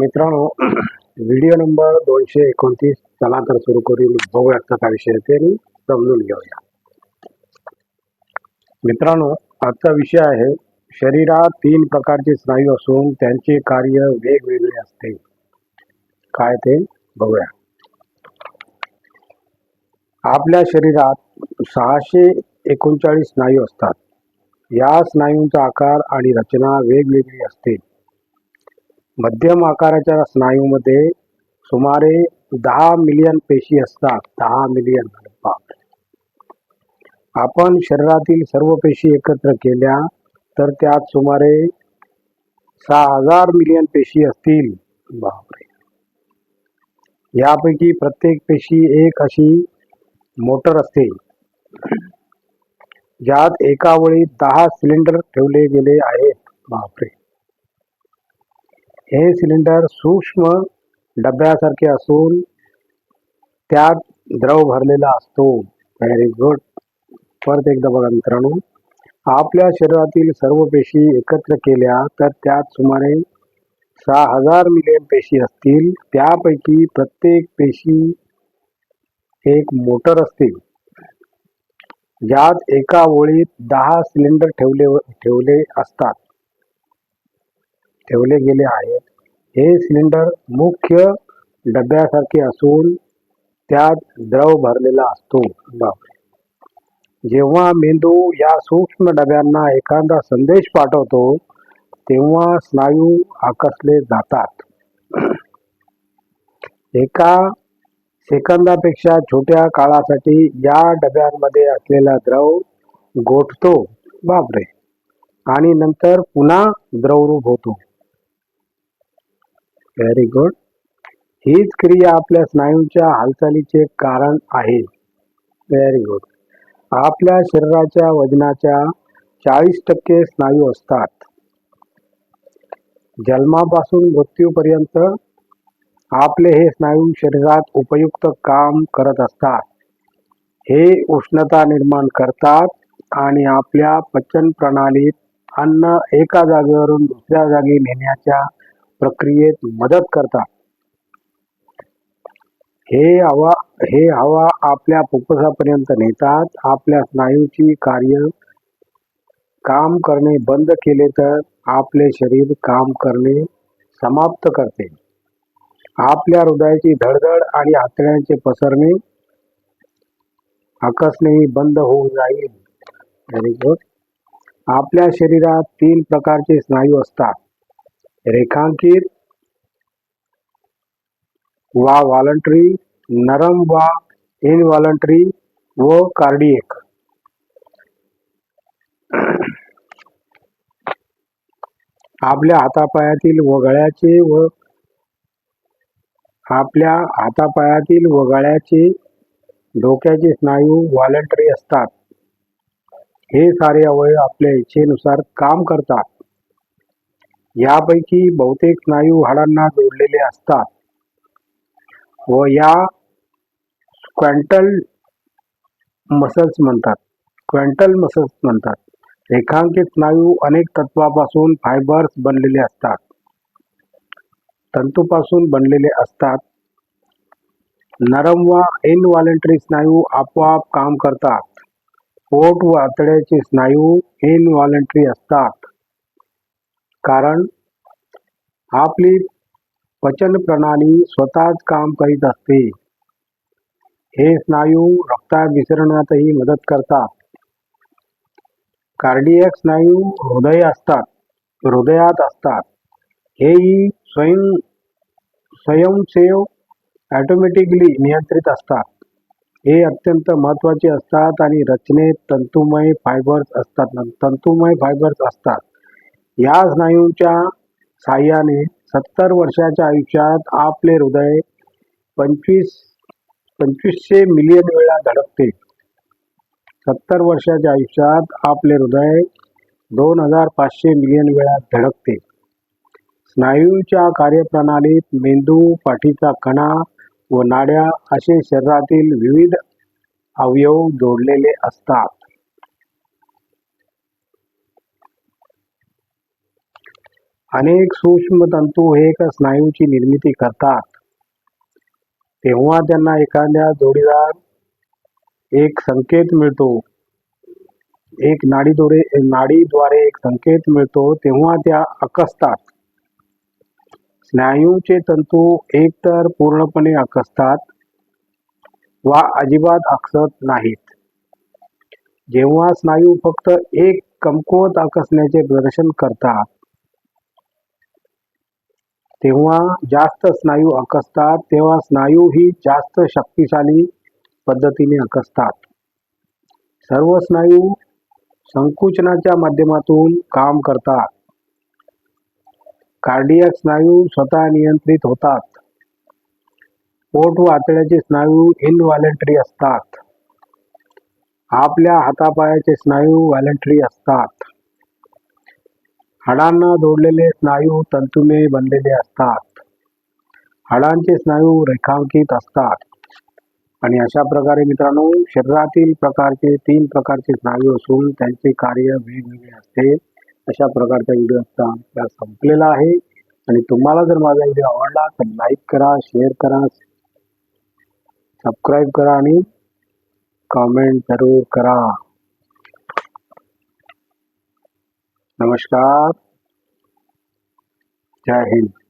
मित्रांनो video number दोनशे एकोणतीस चला तर सुरू करून बघूयाचा काय विषय ते आणि समजून घेऊया. मित्रांनो आजचा विषय आहे शरीरात तीन प्रकारचे स्नायू असून त्यांचे कार्य वेगवेगळे असते. काय ते? बघूया. आपल्या शरीरात सहाशे एकोणचाळीस स्नायू असतात. या स्नायूंचा आकार आणि रचना वेगवेगळी असते. मध्यम आकाराच्या स्नायूमध्ये सुमारे दहा मिलियन पेशी असतात. दहा मिलियन. बापरे. आपण शरीरातील सर्व पेशी एकत्र केल्या तर त्यात सुमारे सहा हजार मिलियन पेशी असतील. बापरे. यापैकी प्रत्येक पेशी एक अशी मोटर असते. ज्यात एका वेळी दहा सिलेंडर ठेवले गेले आहेत. बापरे. हे सिलेंडर सूक्ष्म डब्यासारखे असून त्यात द्रव भरलेला असतो. व्हेरी गुड परत एकदा बघा मित्रांनो. आपल्या शरीरातील सर्व पेशी एकत्र केल्या तर त्यात सुमारे सहा हजार मिलियन पेशी असतील. त्यापैकी प्रत्येक पेशी एक मोटर असतील ज्यात एका ओळीत दहा सिलेंडर ठेवले ठेवले असतात. ठेवले गेले आहेत. हे सिलेंडर मुख्य डब्यासारखे असून त्यात द्रव भरलेला असतो. बापरे. जेव्हा मेंदू या सूक्ष्म डब्यांना एखादा संदेश पाठवतो तेव्हा स्नायू आकसले जातात. एका सेकंदापेक्षा छोट्या काळासाठी या डब्यांमध्ये असलेला द्रव गोठतो. बापरे. आणि नंतर पुन्हा द्रवरूप होतो. व्हेरी गुड हीच क्रिया आपल्या स्नायूंच्या हालचालीचे कारण आहे. व्हेरी गुड आपल्या शरीराच्या वजनाच्या चाळीस टक्के स्नायू असतात. जन्मापासून मृत्यूपर्यंत आपले हे स्नायू शरीरात उपयुक्त काम करत असतात. हे उष्णता निर्माण करतात आणि आपल्या पचन प्रणालीत अन्न एका जागेवरून दुसऱ्या जागी नेण्याच्या प्रक्रियेत मदत करतात. हे हवा हे हवा आपल्या फुफ्फुसापर्यंत नेतात. आपल्या स्नायूची कार्य काम करणे बंद केले तर आपले शरीर काम करणे समाप्त करते. आपल्या हृदयाची धडधड आणि आतड्यांचे पसरणे आकसणेही बंद होऊन जाईल. आपल्या शरीरात तीन प्रकारचे स्नायू असतात. रेखांकित वा वॉलंटरी नरम वा इनवॉलंटरी व कार्डिएक. आपल्या हातापायातील व गळ्याचे व आपल्या हातापायातील व गळ्याचे डोक्याचे स्नायू वॉलंटरी असतात. हे सारे अवयव आपल्या इच्छेनुसार काम करतात. यापैकी बहुतेक स्नायू हाडांना जोडलेले असतात व या क्वॅन्टल मसल्स म्हणतात. क्वॅन्टल मसल्स म्हणतात. रेखांकित स्नायू अनेक तत्वापासून फायबर्स बनलेले असतात. तंतूपासून बनलेले असतात. नरम व इनव्हॉलेंटरी स्नायू आपोआप काम करतात. पोट व आतड्याचे स्नायू इनव्हॉलेंटरी असतात. कारण आपली पचन प्रणाली स्वतःच काम करीत असते. हे स्नायू रक्ताभिसरणातही मदत करतात. कार्डियक स्नायू हृदय असतात हृदयात असतात. हेही स्वयं स्वयंसेव ॲटोमॅटिकली नियंत्रित असतात. हे अत्यंत महत्त्वाचे असतात आणि रचनेत तंतुमय फायबर्स असतात तंतुमय फायबर्स असतात. या स्नायूच्या साह्याने सत्तर वर्षाच्या आयुष्यात आपले हृदय पंचवीस पंचवीसशे मिलियन वेळा धडकते. सत्तर वर्षाच्या आयुष्यात आपले हृदय दोन हजार पाचशे मिलियन वेळा धडकते. स्नायूच्या कार्यप्रणालीत मेंदू पाठीचा कणा व नाड्या असे शरीरातील विविध अवयव जोडलेले असतात. अनेक सूक्ष्म तंतू हे एका स्नायूची निर्मिती करतात. तेव्हा त्यांना एखाद्या जोडीदार एक संकेत मिळतो. एक नाडीद्वारे नाडीद्वारे एक संकेत मिळतो तेव्हा त्या आकसतात. स्नायूचे तंतू एकतर पूर्णपणे आकसतात वा अजिबात आकसत नाहीत. जेव्हा स्नायू फक्त एक कमकुवत आकसण्याचे प्रदर्शन करतात तेव्हा जास्त स्नायू आकसतात तेव्हा स्नायू ही जास्त शक्तिशाली पद्धतीने आकसतात. सर्व स्नायू संकुचनाच्या माध्यमातून काम करतात. कार्डियक स्नायू स्वतः नियंत्रित होतात. पोट व आतड्याचे स्नायू इनव्हॉलेंटरी असतात. आपल्या हातापायाचे स्नायू व्हॉलेंटरी असतात. हाडांना जोडलेले स्नायू तंतुने बनलेले असतात. हाडांचे स्नायू रेखांकित असतात. आणि अशा प्रकारे मित्रांनो शरीरातील प्रकारचे तीन प्रकारचे स्नायू असून त्यांचे कार्य वेगवेगळे असते. अशा प्रकारचा व्हिडिओ आता आपला संपलेला आहे. आणि तुम्हाला जर माझा व्हिडिओ आवडला तर लाईक करा शेअर करा सबस्क्राईब करा आणि कमेंट जरूर करा. नमस्कार. जय हिंद.